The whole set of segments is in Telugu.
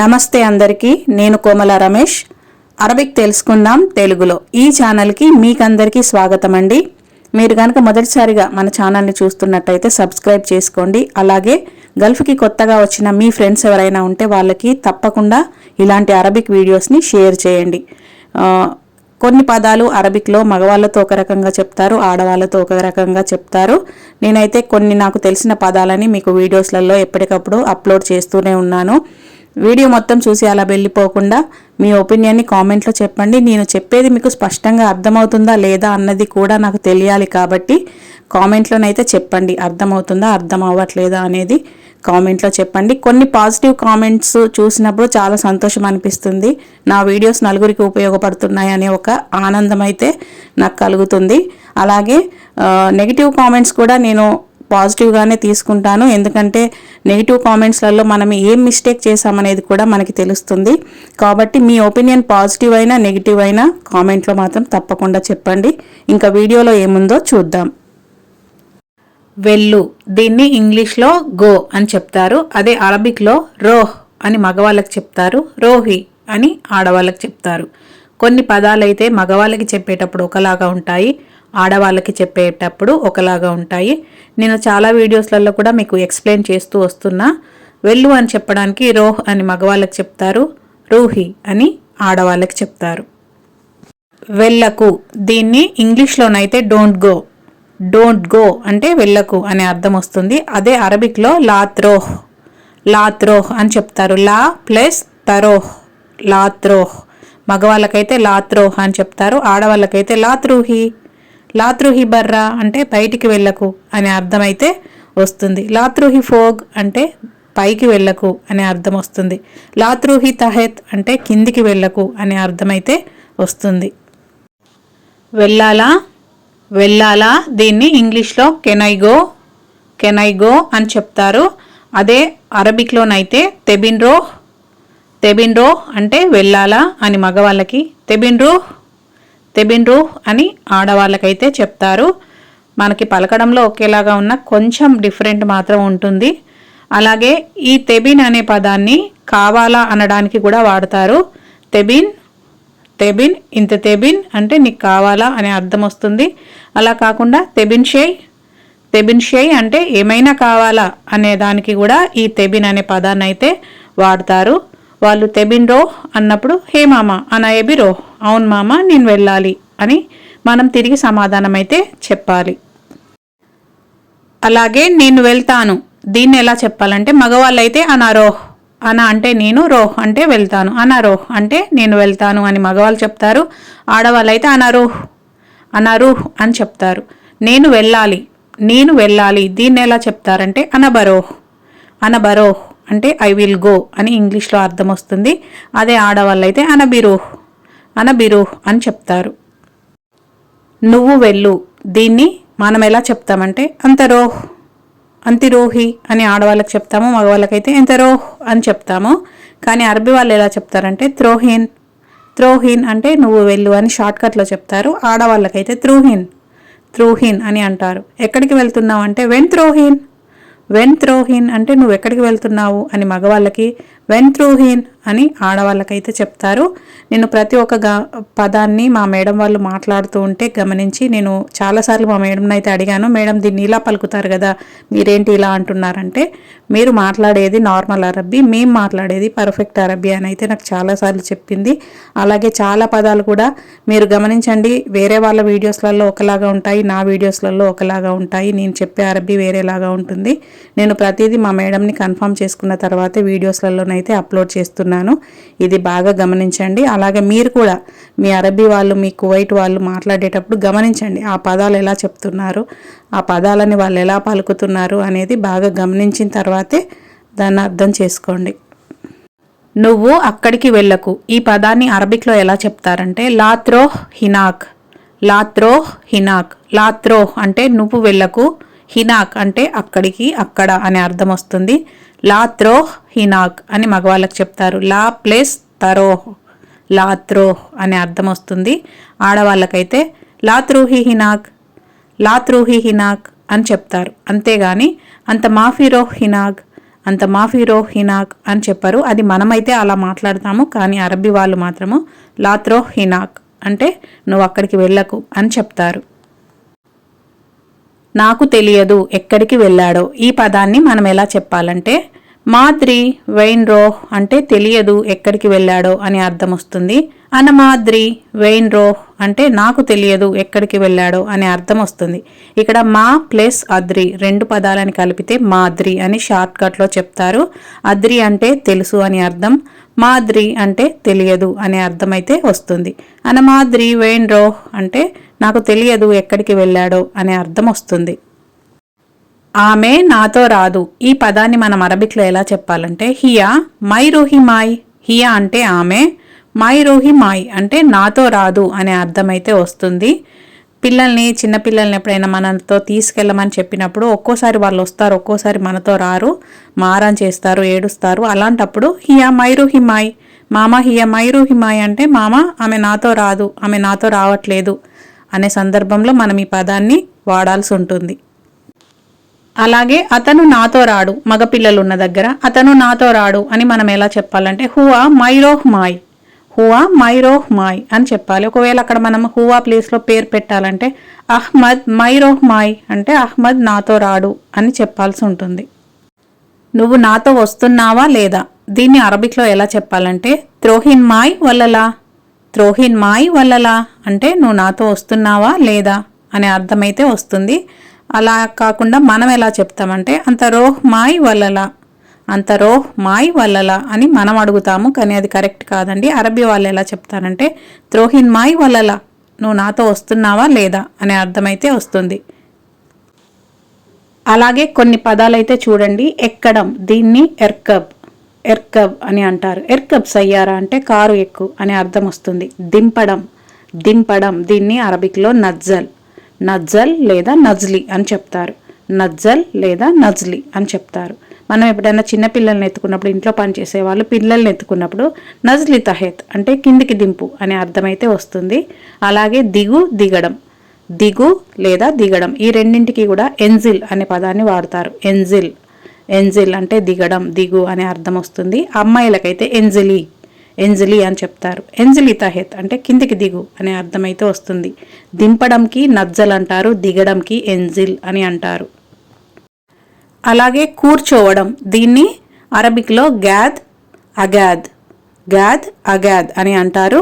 నమస్తే అందరికీ నేను కోమల రమేష్. అరబిక్ తెలుసుకుందాం తెలుగులో. ఈ ఛానల్కి మీకందరికీ స్వాగతం అండి మీరు కనుక మొదటిసారిగా మన ఛానల్ని చూస్తున్నట్టయితే సబ్స్క్రైబ్ చేసుకోండి. అలాగే గల్ఫ్కి కొత్తగా వచ్చిన మీ ఫ్రెండ్స్ ఎవరైనా ఉంటే వాళ్ళకి తప్పకుండా ఇలాంటి అరబిక్ వీడియోస్ని షేర్ చేయండి. కొన్ని పదాలు అరబిక్లో మగవాళ్ళతో ఒక రకంగా చెప్తారు ఆడవాళ్ళతో ఒక రకంగా చెప్తారు. నేనైతే కొన్ని నాకు తెలిసిన పదాలని మీకు వీడియోస్లలో ఎప్పటికప్పుడు అప్లోడ్ చేస్తూనే ఉన్నాను. వీడియో మొత్తం చూసి అలా వెళ్ళిపోకుండా మీ ఒపీనియన్ని కామెంట్లో చెప్పండి. నేను చెప్పేది మీకు స్పష్టంగా అర్థమవుతుందా లేదా అన్నది కూడా నాకు తెలియాలి కాబట్టి కామెంట్లోనైతే చెప్పండి. అర్థమవుతుందా అర్థం అవ్వట్లేదా అనేది కామెంట్లో చెప్పండి. కొన్ని పాజిటివ్ కామెంట్స్ చూసినప్పుడు చాలా సంతోషం అనిపిస్తుంది. నా వీడియోస్ నలుగురికి ఉపయోగపడుతున్నాయనే ఒక ఆనందం అయితే నాకు కలుగుతుంది. అలాగే నెగిటివ్ కామెంట్స్ కూడా నేను పాజిటివ్గానే తీసుకుంటాను. ఎందుకంటే నెగిటివ్ కామెంట్స్లలో మనం ఏం మిస్టేక్ చేశామనేది కూడా మనకి తెలుస్తుంది. కాబట్టి మీ ఒపీనియన్ పాజిటివ్ అయినా నెగిటివ్ అయినా కామెంట్లో మాత్రం తప్పకుండా చెప్పండి. ఇంకా వీడియోలో ఏముందో చూద్దాం. వెళ్ళు దీన్ని ఇంగ్లీష్లో గో అని చెప్తారు. అదే అరబిక్లో రోహ్ అని మగవాళ్ళకి చెప్తారు. రోహి అని ఆడవాళ్ళకి చెప్తారు. కొన్ని పదాలు అయితే మగవాళ్ళకి చెప్పేటప్పుడు ఒకలాగా ఉంటాయి. ఆడవాళ్ళకి చెప్పేటప్పుడు ఒకలాగా ఉంటాయి. నేను చాలా వీడియోస్లలో కూడా మీకు ఎక్స్ప్లెయిన్ చేస్తూ వస్తున్నా. వెళ్ళు అని చెప్పడానికి రోహ్ అని మగవాళ్ళకి చెప్తారు. రూహి అని ఆడవాళ్ళకి చెప్తారు. వెళ్ళకు. దీన్ని ఇంగ్లీష్లోనైతే డోంట్ గో. డోంట్ గో అంటే వెళ్ళకు అనే అర్థం వస్తుంది. అదే అరబిక్లో లాత్రోహ్. లాత్రోహ్ అని చెప్తారు. లా ప్లస్ తరోహ్. లాత్రోహ్. మగవాళ్ళకైతే లాత్రోహ్ అని చెప్తారు. ఆడవాళ్ళకైతే లాత్రూహి. లాత్రుహి బర్రా అంటే బయటికి వెళ్ళకు అనే అర్థమైతే వస్తుంది. లాత్రుహి ఫోగ్ అంటే పైకి వెళ్ళకు అనే అర్థం వస్తుంది. లాత్రుహి తహెత్ అంటే కిందికి వెళ్ళకు అనే అర్థమైతే వస్తుంది. వెళ్ళాలా? వెళ్ళాలా? దీన్ని ఇంగ్లీష్లో కెనైగో కెనైగో అని చెప్తారు. అదే అరబిక్లోనైతే తెబిన్ రోహ్. తెబిన్ రోహ్ అంటే వెళ్ళాలా అని మగవాళ్ళకి. తెబిన్ రోహ్ తెబిన్ అని ఆడవాళ్ళకైతే చెప్తారు. మనకి పలకడంలో ఒకేలాగా ఉన్న కొంచెం డిఫరెంట్ మాత్రం ఉంటుంది. అలాగే ఈ తెబిన్ అనే పదాన్ని కావాలా అనడానికి కూడా వాడతారు. తెబిన్ తెబిన్ ఇంత తెబిన్ అంటే నీకు కావాలా అనే అర్థం వస్తుంది. అలా కాకుండా తెబిన్ షేయ్ తెబిన్ షేయ్ అంటే ఏమైనా కావాలా అనే దానికి కూడా ఈ తెబిన్ అనే పదాన్ని అయితే వాడతారు. వాళ్ళు తెబిన్ రో అన్నప్పుడు హే మామ అన ఎబిరో అవును మామ నేను వెళ్ళాలి అని మనం తిరిగి సమాధానం అయితే చెప్పాలి. అలాగే నేను వెళ్తాను. దీన్ని ఎలా చెప్పాలంటే మగవాళ్ళైతే అనారోహ్ అన అంటే నేను రోహ్ అంటే వెళ్తాను. అనారోహ్ అంటే నేను వెళ్తాను అని మగవాళ్ళు చెప్తారు. ఆడవాళ్ళైతే అనారోహ్ అనారూహ్ అని చెప్తారు. నేను వెళ్ళాలి నేను వెళ్ళాలి దీన్ని ఎలా చెప్తారంటే అనబరోహ్ అనబరోహ్ అంటే ఐ విల్ గో అని ఇంగ్లీష్లో అర్థం వస్తుంది. అదే ఆడవాళ్ళైతే అనబిరోహ్ అనబిరోహ్ అని చెప్తారు. నువ్వు వెళ్ళు దీన్ని మనం ఎలా చెప్తామంటే అంతరోహ్ అంతిరోహి అని ఆడవాళ్ళకి చెప్తాము మగవాళ్ళకైతే ఎంతరోహ్ అని చెప్తాము. కానీ అరబీ వాళ్ళు ఎలా చెప్తారంటే త్రోహీన్ త్రోహీన్ అంటే నువ్వు వెళ్ళు అని షార్ట్కట్లో చెప్తారు ఆడవాళ్ళకైతే త్రూహీన్ త్రూహీన్ అని అంటారు. ఎక్కడికి వెళ్తున్నావు అంటే వెన్ త్రోహీన్ వెన్ త్రోహీన్ అంటే నువ్వు ఎక్కడికి వెళ్తున్నావు అని మగవాళ్ళకి వెన్ త్రూహీన్ అని ఆడవాళ్ళకైతే చెప్తారు. నేను ప్రతి ఒక్క గా పదాన్ని మా మేడం వాళ్ళు మాట్లాడుతూ ఉంటే గమనించి నేను చాలాసార్లు మా మేడంని అయితే అడిగాను మేడం దీన్ని ఇలా పలుకుతారు కదా మీరేంటి ఇలా అంటున్నారంటే మీరు మాట్లాడేది నార్మల్ అరబ్బీ మేము మాట్లాడేది పర్ఫెక్ట్ అరబ్బీ అని అయితే నాకు చాలాసార్లు చెప్పింది. అలాగే చాలా పదాలు కూడా మీరు గమనించండి వేరే వాళ్ళ వీడియోస్లలో ఒకలాగా ఉంటాయి నా వీడియోస్లలో ఒకలాగా ఉంటాయి నేను చెప్పే అరబ్బీ వేరేలాగా ఉంటుంది. నేను ప్రతిదీ మా మేడంని కన్ఫర్మ్ చేసుకున్న తర్వాతే అయితే అప్లోడ్ చేస్తున్నాను. ఇది బాగా గమనించండి. అలాగే మీరు కూడా మీ అరబీ వాళ్ళు మీ కువైట్ వాళ్ళు మాట్లాడేటప్పుడు గమనించండి. ఆ పదాలు ఎలా చెప్తున్నారు ఆ పదాలని వాళ్ళు ఎలా పలుకుతున్నారు అనేది బాగా గమనించిన తర్వాతే దాన్ని అర్థం చేసుకోండి. నువ్వు అక్కడికి వెళ్ళకు. ఈ పదాన్ని అరబిక్లో ఎలా చెప్తారంటే లాత్రోహ్ హినాక్ లాత్రోహ్ హినాక్ లాత్రోహ్ అంటే నువ్వు వెళ్ళకు హినాక్ అంటే అక్కడికి అక్కడ అనే అర్థం వస్తుంది. లాత్రోహ్ హినాక్ అని మగవాళ్ళకి చెప్తారు. లా ప్లస్ తరోహ్. లాత్రోహ్ అనే అర్థం వస్తుంది. ఆడవాళ్ళకైతే లాత్రూహి హినాక్ లాత్రూహి హినాక్ అని చెప్తారు. అంతేగాని అంత మాఫీరోహ్ హినాగ్ అంత మాఫీ రోహ్ హినాక్ అని చెప్పారు. అది మనమైతే అలా మాట్లాడతాము కానీ అరబీ వాళ్ళు మాత్రము లాత్రో హినాక్ అంటే నువ్వు అక్కడికి వెళ్ళకు అని చెప్తారు. నాకు తెలియదు ఎక్కడికి వెళ్ళాడో. ఈ పదాన్ని మనం ఎలా చెప్పాలంటే మాద్రి వెయిన్ రోహ్ అంటే తెలియదు ఎక్కడికి వెళ్ళాడో అని అర్థం వస్తుంది. అనమాద్రి వెయిన్ రోహ్ అంటే నాకు తెలియదు ఎక్కడికి వెళ్ళాడో అనే అర్థం వస్తుంది. ఇక్కడ మా ప్లస్ అద్రి రెండు పదాలని కలిపితే మాద్రి అని షార్ట్కట్లో చెప్తారు. అద్రి అంటే తెలుసు అని అర్థం మాద్రి అంటే తెలియదు అనే అర్థం అయితే వస్తుంది. అనమాద్రి వెయిన్ రోహ్ అంటే నాకు తెలియదు ఎక్కడికి వెళ్ళాడో అనే అర్థం వస్తుంది. ఆమె నాతో రాదు. ఈ పదాన్ని మనం అరబిక్లో ఎలా చెప్పాలంటే హియా మై రోహి మాయ్. హియా అంటే ఆమె మై రోహి మాయ్ అంటే నాతో రాదు అనే అర్థమైతే వస్తుంది. పిల్లల్ని చిన్నపిల్లల్ని ఎప్పుడైనా మనతో తీసుకెళ్ళమని చెప్పినప్పుడు ఒక్కోసారి వాళ్ళు వస్తారు ఒక్కోసారి మనతో రారు మారం చేస్తారు ఏడుస్తారు. అలాంటప్పుడు హియా మైరు హిమాయ్ మామ హియా మైరు హిమాయ్ అంటే మామ ఆమె నాతో రాదు ఆమె నాతో రావట్లేదు. అనే సందర్భంలో మనం ఈ పదాన్ని వాడాల్సి ఉంటుంది. అలాగే అతను నాతో రాడు మగపిల్లలు ఉన్న దగ్గర. అతను నాతో రాడు అని మనం ఎలా చెప్పాలంటే హువా మైరోహ్ మాయ్ హువా మైరోహ్ మాయ్ అని చెప్పాలి. ఒకవేళ అక్కడ మనం హువా ప్లేస్లో పేరు పెట్టాలంటే అహ్మద్ మైరోహ్ మాయ్ అంటే అహ్మద్ నాతో రాడు అని చెప్పాల్సి ఉంటుంది. నువ్వు నాతో వస్తున్నావా లేదా? దీన్ని అరబిక్లో ఎలా చెప్పాలంటే త్రోహిన్ మాయ్ వల్లలా త్రోహిన్ మాయ్ వల్లలా? అంటే నువ్వు నాతో వస్తున్నావా లేదా? అనే అర్థమైతే వస్తుంది. అలా కాకుండా మనం ఎలా చెప్తామంటే అంత రోహ్ మాయ్ వల్లలా? అంత రోహ్ మాయ్ వల్లలా అని మనం అడుగుతాము కానీ అది కరెక్ట్ కాదండి. అరబీ వాళ్ళు ఎలా చెప్తారంటే త్రోహిన్ మాయ్ వల్లలా? నువ్వు నాతో వస్తున్నావా లేదా? అనే అర్థమైతే వస్తుంది. అలాగే కొన్ని పదాలైతే చూడండి. ఎక్కడం దీన్ని ఎర్కబ్. ఎర్కబ్ అని అంటారు. ఎర్కబ్ సయ్యారా అంటే కారు ఎక్కు అనే అర్థం వస్తుంది. దింపడం. దింపడం దీన్ని అరబిక్లో నజ్జల్. నజ్జల్ లేదా నజ్లి అని చెప్తారు. నజ్జల్ లేదా నజ్లి అని చెప్తారు. మనం ఎప్పుడైనా చిన్న పిల్లల్ని ఎత్తుకున్నప్పుడు ఇంట్లో పనిచేసే వాళ్ళు పిల్లల్ని ఎత్తుకున్నప్పుడు నజ్లి తహెత్ అంటే కిందికి దింపు అనే అర్థమైతే వస్తుంది. అలాగే దిగు దిగడం. దిగు లేదా దిగడం ఈ రెండింటికి కూడా ఎన్జిల్ అనే పదాన్ని వాడతారు. ఎన్జిల్. ఎంజిల్ అంటే దిగడం దిగు అనే అర్థం వస్తుంది. అమ్మాయిలకైతే ఎంజిలి ఎంజిలి అని చెప్తారు. ఎంజిలి తహెత్ అంటే కిందికి దిగు అనే అర్థమైతే వస్తుంది. దింపడంకి నజ్జల్ అంటారు దిగడంకి ఎంజిల్ అని అంటారు. అలాగే కూర్చోవడం దీన్ని అరబిక్లో గ్యాద్ అగాద్ గ్యాద్ అగాద్ అని అంటారు.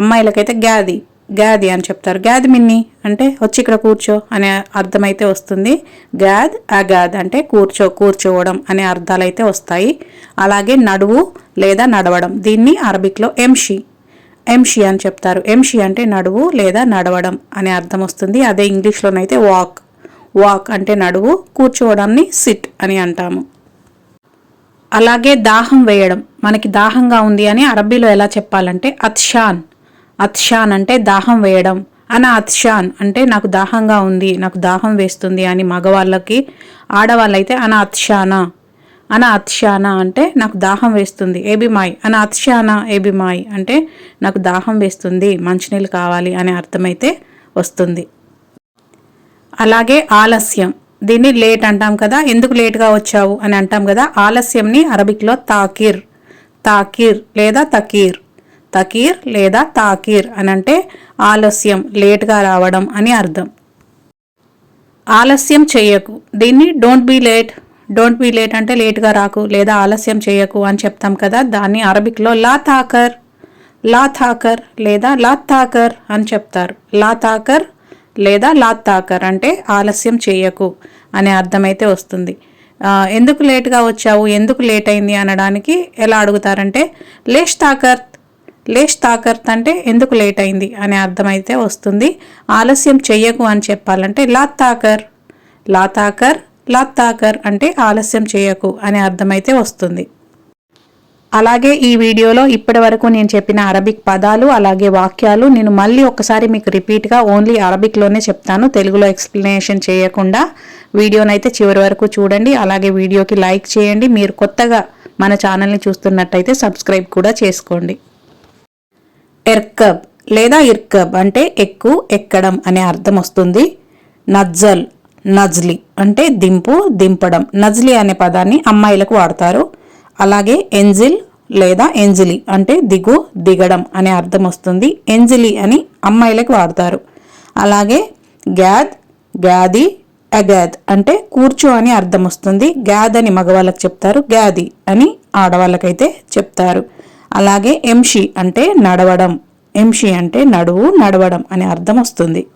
అమ్మాయిలకైతే గ్యాది గ్యాది అని చెప్తారు. గ్యాద్ మిన్ని అంటే వచ్చి ఇక్కడ కూర్చో అనే అర్థమైతే వస్తుంది. గ్యాద్ అగాద్ అంటే కూర్చో కూర్చోవడం అనే అర్థాలైతే వస్తాయి. అలాగే నడువు లేదా నడవడం. దీన్ని అరబిక్లో ఎంషి ఎంషి అని చెప్తారు. ఎంషి అంటే నడువు లేదా నడవడం అనే అర్థం వస్తుంది. అదే ఇంగ్లీష్లోనైతే వాక్. వాక్ అంటే నడువు కూర్చోవడాన్ని సిట్ అని అంటాము. అలాగే దాహం వేయడం. మనకి దాహంగా ఉంది అని అరబీలో ఎలా చెప్పాలంటే అత్షాన్. అత్షాన్ అంటే దాహం వేయడం. అన అత్షాన్ అంటే నాకు దాహంగా ఉంది నాకు దాహం వేస్తుంది అని మగవాళ్ళకి ఆడవాళ్ళైతే అన అత్షానా. అన అత్షానా అంటే నాకు దాహం వేస్తుంది ఏబిమాయ్ అన అత్షానా ఏబిమాయ్ అంటే నాకు దాహం వేస్తుంది మంచినీళ్ళు కావాలి అనే అర్థమైతే వస్తుంది. అలాగే ఆలస్యం. దీన్ని లేట్ అంటాం కదా ఎందుకు లేట్గా వచ్చావు అని అంటాం కదా ఆలస్యంని అరబిక్లో తాకిర్. తాకిర్ లేదా తకీర్. తకీర్ లేదా తాకీర్ అని అంటే ఆలస్యం లేట్గా రావడం అని అర్థం. ఆలస్యం చేయకు. దీన్ని don't be late. Don't be late అంటే లేట్గా రాకు లేదా ఆలస్యం చేయకు అని చెప్తాం కదా దాన్ని అరబిక్లో లా తాకర్ లా థాకర్ లేదా లా తాకర్ అని చెప్తారు. లా తాకర్ లేదా లా తాకర్ అంటే ఆలస్యం చేయకు అనే అర్థమైతే వస్తుంది. ఎందుకు లేట్గా వచ్చావు? ఎందుకు లేట్ అయింది? అనడానికి ఎలా అడుగుతారంటే లేష్ తాకర్ లేష్ తాకర్త్ అంటే ఎందుకు లేట్ అయింది అనే అర్థమైతే వస్తుంది. ఆలస్యం చెయ్యకు అని చెప్పాలంటే లాత్ తాకర్ లా తాకర్ లాత్ తాకర్ అంటే ఆలస్యం చేయకు అనే అర్థమైతే వస్తుంది. అలాగే ఈ వీడియోలో ఇప్పటి వరకు నేను చెప్పిన అరబిక్ పదాలు అలాగే వాక్యాలు నేను మళ్ళీ ఒకసారి మీకు రిపీట్గా ఓన్లీ అరబిక్లోనే చెప్తాను. తెలుగులో ఎక్స్ప్లెనేషన్ చేయకుండా వీడియోనైతే చివరి వరకు చూడండి. అలాగే వీడియోకి లైక్ చేయండి. మీరు కొత్తగా మన ఛానల్ని చూస్తున్నట్టయితే సబ్స్క్రైబ్ కూడా చేసుకోండి. ఎర్కబ్ లేదా ఇర్కబ్ అంటే ఎక్కు ఎక్కడం అనే అర్థం వస్తుంది. నజ్జల్ నజ్లి అంటే దింపు దింపడం. నజ్లి అనే పదాన్ని అమ్మాయిలకు వాడతారు. అలాగే ఎంజిల్ లేదా ఎంజిలి అంటే దిగు దిగడం అనే అర్థం వస్తుంది. ఎంజిలి అని అమ్మాయిలకు వాడతారు. అలాగే గ్యాద్ గ్యాది అగాద్ అంటే కూర్చో అని అర్థం వస్తుంది. గ్యాద్ అని మగవాళ్ళకి చెప్తారు. గ్యాది అని ఆడవాళ్ళకైతే చెప్తారు. అలాగే ఎంషి అంటే నడవడం. ఎంషి అంటే నడువు నడవడం అనే అర్థం వస్తుంది.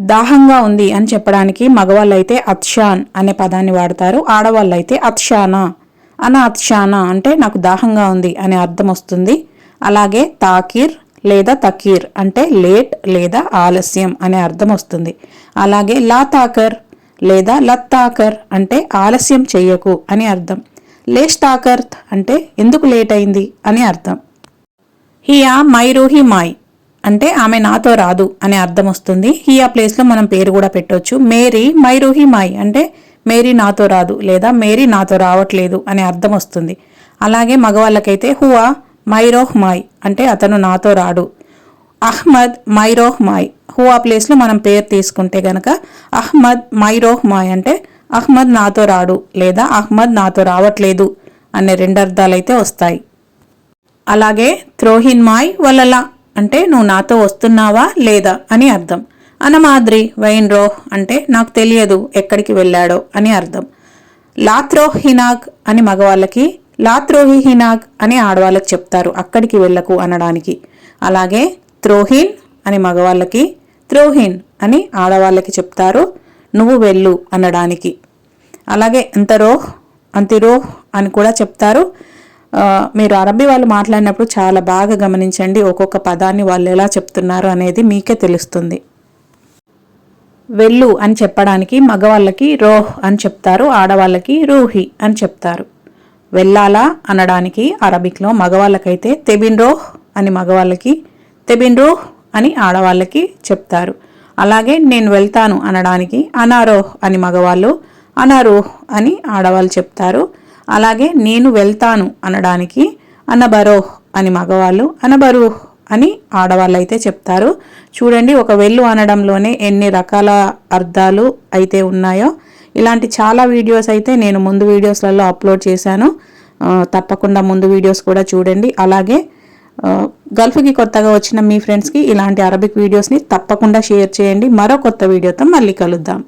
దాహంగా ఉంది అని చెప్పడానికి మగవాళ్ళైతే అత్షాన్ అనే పదాన్ని వాడతారు. ఆడవాళ్ళైతే అత్షానా. అన అత్షానా అంటే నాకు దాహంగా ఉంది అనే అర్థం వస్తుంది. అలాగే తాకిర్ లేదా తకీర్ అంటే లేట్ లేదా ఆలస్యం అనే అర్థం వస్తుంది. అలాగే లా తాకర్ లేదా లత్తాకర్ అంటే ఆలస్యం చెయ్యకు అని అర్థం. లేష్ తాకర్త్ అంటే ఎందుకు లేట్ అయింది అని అర్థం. హియా మైరూహి మాయ్ అంటే ఆమె నాతో రాదు అనే అర్థం వస్తుంది. హియా ప్లేస్లో మనం పేరు కూడా పెట్టొచ్చు. మేరీ మైరూహి మాయ్ అంటే మేరీ నాతో రాదు లేదా మేరీ నాతో రావట్లేదు అనే అర్థం వస్తుంది. అలాగే మగవాళ్ళకైతే హువా మైరోహ్ మాయ్ అంటే అతను నాతో రాడు. అహ్మద్ మైరోహ్ మాయ్ హువా ప్లేస్లో మనం పేరు తీసుకుంటే గనక అహ్మద్ మైరోహ్ మాయ్ అంటే అహ్మద్ నాతో రాడు లేదా అహ్మద్ నాతో రావట్లేదు అనే రెండు అర్థాలైతే వస్తాయి. అలాగే త్రోహిన్ మాయ్ వలలా అంటే నువ్వు నాతో వస్తున్నావా లేదా అని అర్థం. అనమాద్రి వైన్ రోహ్ అంటే నాకు తెలియదు ఎక్కడికి వెళ్ళాడో అని అర్థం. లాత్రోహ్ హినాగ్ అని మగవాళ్ళకి లాత్రోహి హినాగ్ అని ఆడవాళ్ళకి చెప్తారు అక్కడికి వెళ్ళకు అనడానికి. అలాగే త్రోహిన్ అని మగవాళ్ళకి త్రోహిన్ అని ఆడవాళ్ళకి చెప్తారు నువ్వు వెళ్ళు అనడానికి. అలాగే అంతరోహ్ అంతిరోహ్ అని కూడా చెప్తారు. మీరు అరబీ వాళ్ళు మాట్లాడినప్పుడు చాలా బాగా గమనించండి ఒక్కొక్క పదాన్ని వాళ్ళు ఎలా చెప్తున్నారు అనేది మీకే తెలుస్తుంది. వెళ్ళు అని చెప్పడానికి మగవాళ్ళకి రోహ్ అని చెప్తారు ఆడవాళ్ళకి రూహి అని చెప్తారు. వెళ్ళాలా అనడానికి అరబిక్లో మగవాళ్ళకైతే తెబిన్ రోహ్ అని మగవాళ్ళకి తెబిన్ రోహ్ అని ఆడవాళ్ళకి చెప్తారు. అలాగే నేను వెళ్తాను అనడానికి అనారోహ్ అని మగవాళ్ళు అనారోహ్ అని ఆడవాళ్ళు చెప్తారు. అలాగే నేను వెళ్తాను అనడానికి అనబరోహ్ అని మగవాళ్ళు అనబరూహ్ అని ఆడవాళ్ళు అయితే చెప్తారు. చూడండి ఒక వెళ్ళు అనడంలోనే ఎన్ని రకాల అర్థాలు అయితే ఉన్నాయో. ఇలాంటి చాలా వీడియోస్ అయితే నేను ముందు వీడియోస్లలో అప్లోడ్ చేశాను. తప్పకుండా ముందు వీడియోస్ కూడా చూడండి. అలాగే గల్ఫ్కి కొత్తగా వచ్చిన మీ ఫ్రెండ్స్కి ఇలాంటి అరబిక్ వీడియోస్ని తప్పకుండా షేర్ చేయండి. మరో కొత్త వీడియోతో మళ్ళీ కలుద్దాం.